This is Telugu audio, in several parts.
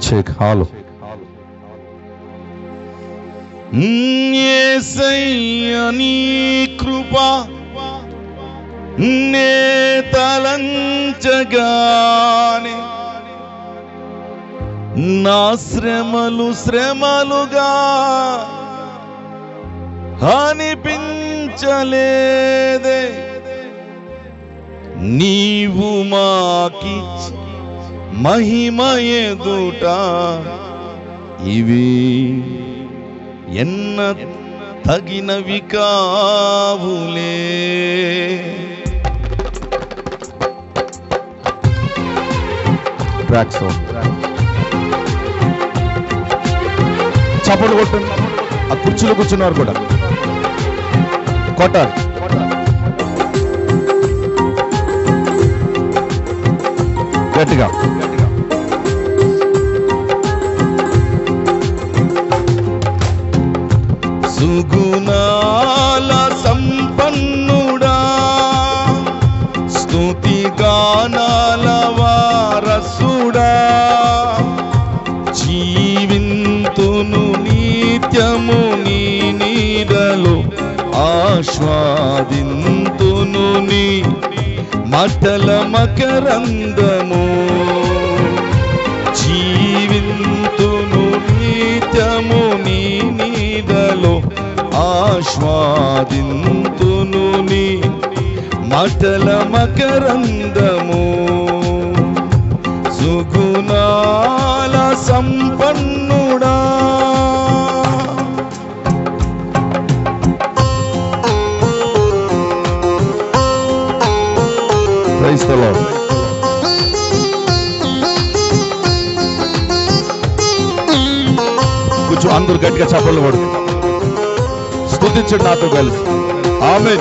వచ్చే కాలం కృప నే తలంచగానే. నా శ్రమలు శ్రమలుగా అనిపించలేదే. నీవు మాకిచ్చి మహిమ ఎదుట ఇవి ఎన్న తగినవి కావులే. చప్పలు చప్పట్లు కొట్టండి. ఆ కుర్చీలో కూర్చున్నారు కూడా. కొట్టారు గట్టిగా. గుణాల సంపన్నుడా. స్తుతి గానాల వారసుడా. జీవింతును నిత్యము నీ నీడలో ఆస్వాదింతును నీ మటల మకరందము. జీవింతును నిత్యము ఆస్వాదింతును నీ మటల మకరందము. సుగుణాల సంపన్నుడా. ప్రైస్ ద లార్డ్ కొంచెం అందరూ గట్టిగా చప్పట్లు పడు స్తుతించండి నాతో కలిసి. ఆమె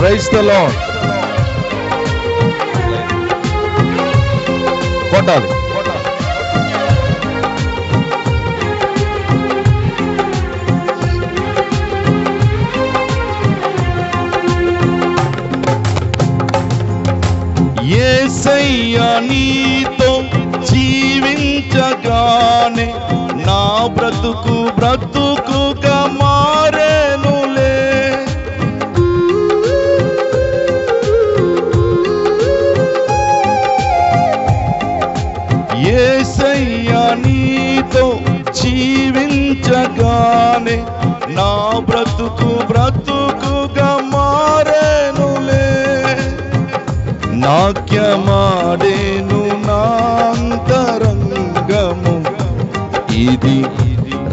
ప్రైస్ ద లార్డ్ కొట్టాలి. ఏసయ్య ఇది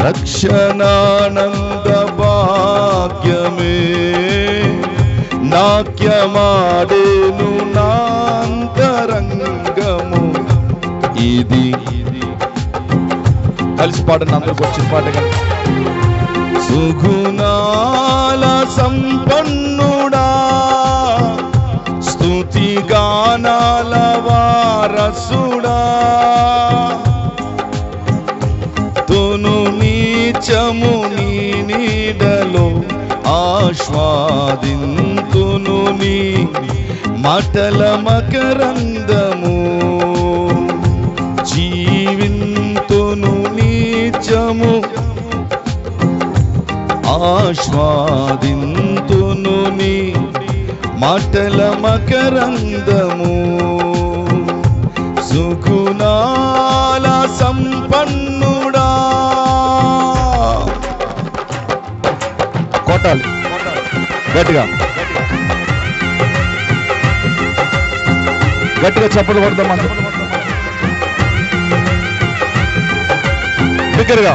రక్షణానంద భాగ్యమే నాట్యమాడేను నాంతరంగము ఇది కలిసి పాడండి అందరికి వచ్చిన పాట కలిసి సుగుణాల సంపన్నుడా ఆస్వాదింతును నీ మటల మకరందము. జీవింతును నీచము. ఆస్వాదింతును నీ మటల మకరందము. సుగుణాల సంపన్నుడా. కొట్టాలి. గట్టిగా. గట్టిగా చప్పట్లు కొడదాం అందరూ బిగ్గరగా.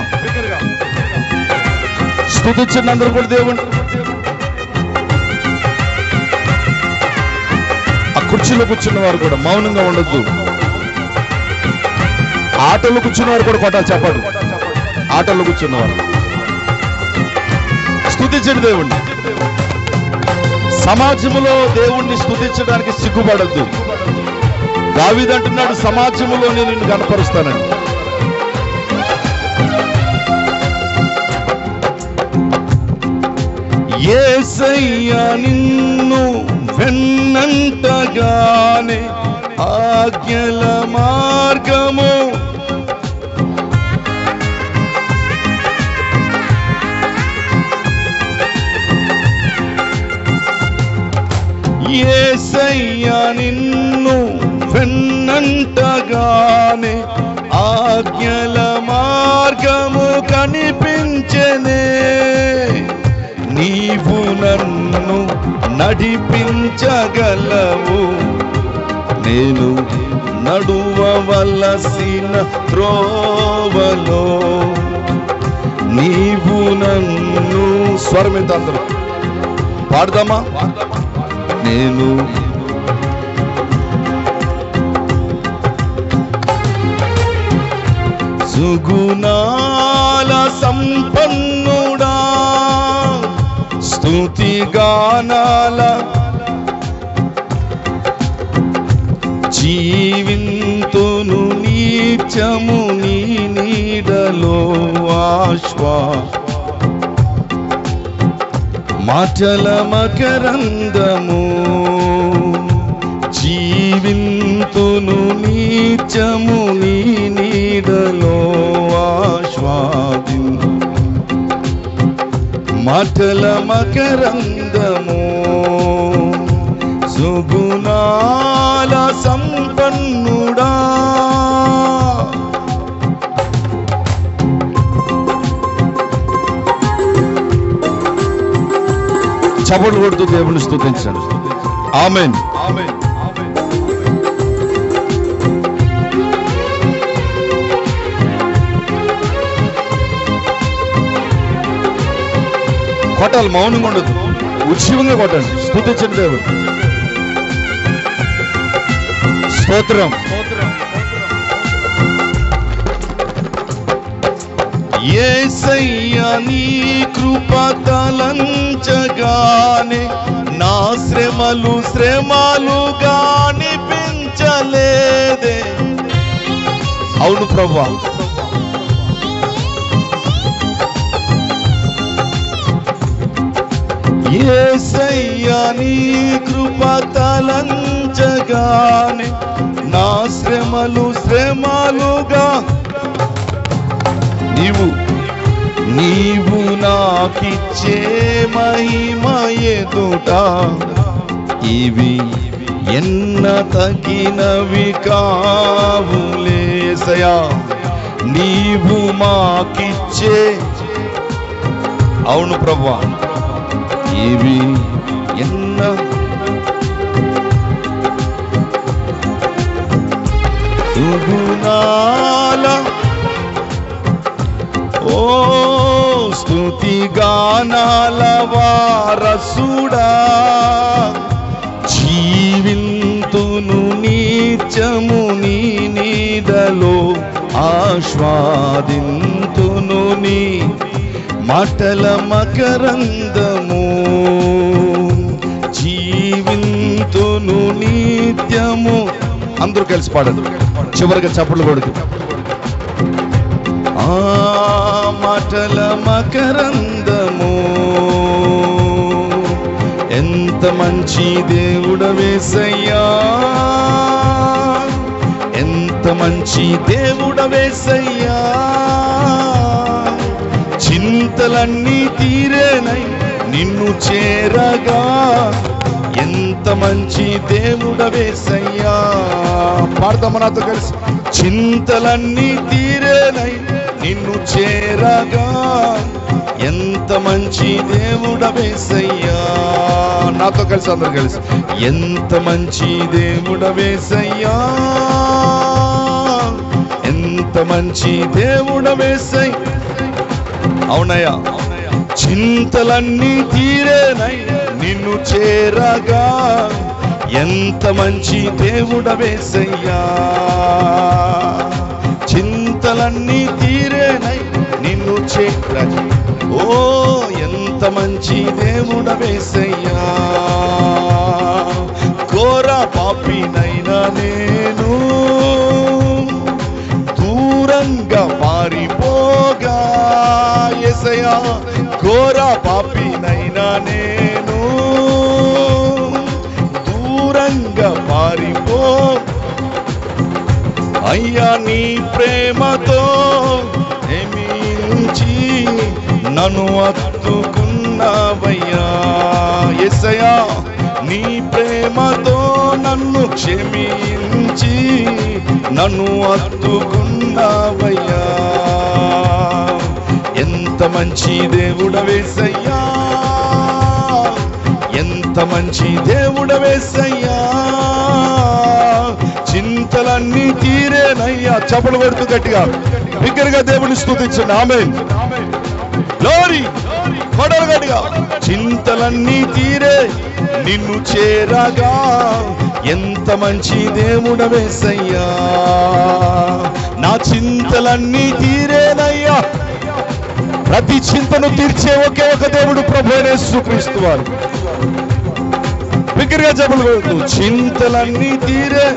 స్తుతించండి అందరూ కూడా దేవుడు. ఆ కుర్చీలో కూర్చున్న వారు కూడా మౌనంగా ఉండొద్దు. ఆటోలో కూర్చున్న వారు కూడా కొట్టాలి చెప్పాడు ఆటోలో కూర్చున్నవారు. స్తుతించండి దేవుణ్ణి. సమాజంలో దేవుణ్ణి స్థుతించడానికి సిగ్గుపడద్దు. దావిదంటున్నాడు సమాజంలో నేను నిన్ను కనపరుస్తానండి ఏసయ్య నిన్ను వెన్నంటగానే ఆజ్ఞల మార్గము ఏసయ్య నిన్ను వెన్నంటగానే ఆజ్ఞల మార్గము కనిపించనే. నీవు నన్ను నడిపించగలవు. నేను నడువవలసిన త్రోవలో. నీవు నన్ను స్వరమిత అందరూ. పాడదామా? నేను. సుగుణాల సంపన్నుడా స్తుతి గానాల జీవింతును నీచము నీ నీడలో ఆశ్వా మాటల మకరందము జీవింతును నీచము నీ నీడలో ఆశ్వాదిన్ మాటల మకరందము సుగుణాల సంపన్నుడా చపలు కొడుతూ దేవుని స్తుతించండి. ఆమెన్. కొట్టాలి మౌనంగా ఉండదు ఉత్సవంగా కొట్టండి స్థుతించండి దేవుడు. స్తోత్రం. ఏ నీ కృప తలంచగానే నా శ్రమలు శ్రమలుగా అనిపించలేదే అవును ప్రభా. ఏ నీ కృప తలంచగానే నా శ్రమలు శ్రమలుగా నీవు నీవు నాకిచ్చే మహిమ ఎదుట. ఇవి ఎన్న తగినవి కావులేసయా నీవు మాకిచ్చే అవును ప్రభా ఇవి ఎన్న సుగుణాల ఓ స్తుతి గానాల వారసుడా జీవింతును నీచము నీ నీడలో ఆస్వాదింతును నీ మాటల మకరందము. జీవింతును నిత్యము. అందరూ కలిసి పాడదు చివరిగా చప్పట్లు కొడుకు ఆ మాటల మకరందము. ఎంత మంచి దేవుడ వేసయ్యా. ఎంత మంచి దేవుడ వేసయ్యా. చింతలన్నీ తీరేనై నిన్ను చేరగా. ఎంత మంచి దేవుడవేసయ్యా పాడతామా నాతో కలిసి. చింతలన్నీ తీరేనై నిన్ను చేరగా ఎంత మంచి దేవుడ వేసయ్యా. నాతో కలిసి అందరూ కలిసి ఎంత మంచి దేవుడ వేసయ్యా. ఎంత మంచి దేవుడ వేసయ్య అవునయ్యా చింతలన్నీ తీరేనై నిన్ను చేరగా ఎంత మంచి దేవుడ వేసయ్యా. చింతలన్నీ నిన్ను ఓ ఎంత మంచి దేవుడవేసయ్యా ఘోర పాపినైనా నేను. దూరంగా పారిపోగా ఎసయా ఘోర పాపినైనా నేను. దూరంగా పారిపో. అయ్యా నీ ప్రేమతో నన్ను అత్తుకున్నావయ్యా ఎసయా నీ ప్రేమతో నన్ను క్షమించి నన్ను అత్తుకున్నావయ్యా ఎంత మంచి దేవుడవేసయ్యా ఎంత మంచి దేవుడవేసయ్యా చింతలన్నీ తీరేనయ్యా. చపలు కొడుతూ గట్టిగా. బిగ్గరగా దేవుని స్తుతించండి ఆమె లోరి కొడలు చింతలన్నీ తీరే నిన్ను చేరగా. ఎంత మంచి దేవుడవేసయ్యా నా చింతలన్నీ తీరేనయ్యా. ప్రతి చింతను తీర్చే ఒకే ఒక దేవుడు ప్రభు క్రీస్తు వారు. బిగ్గరగా చెప్పలు చింతలన్నీ తీరే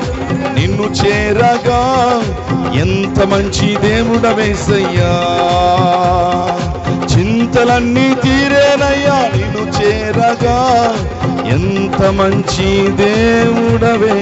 నిన్ను చేరగా. ఎంత మంచి దేవుడవేసయ్యా చింతలన్నీ తీరేనయ్యా నిన్ను చేరగా. ఎంత మంచి దేవుడవేసయ్యా.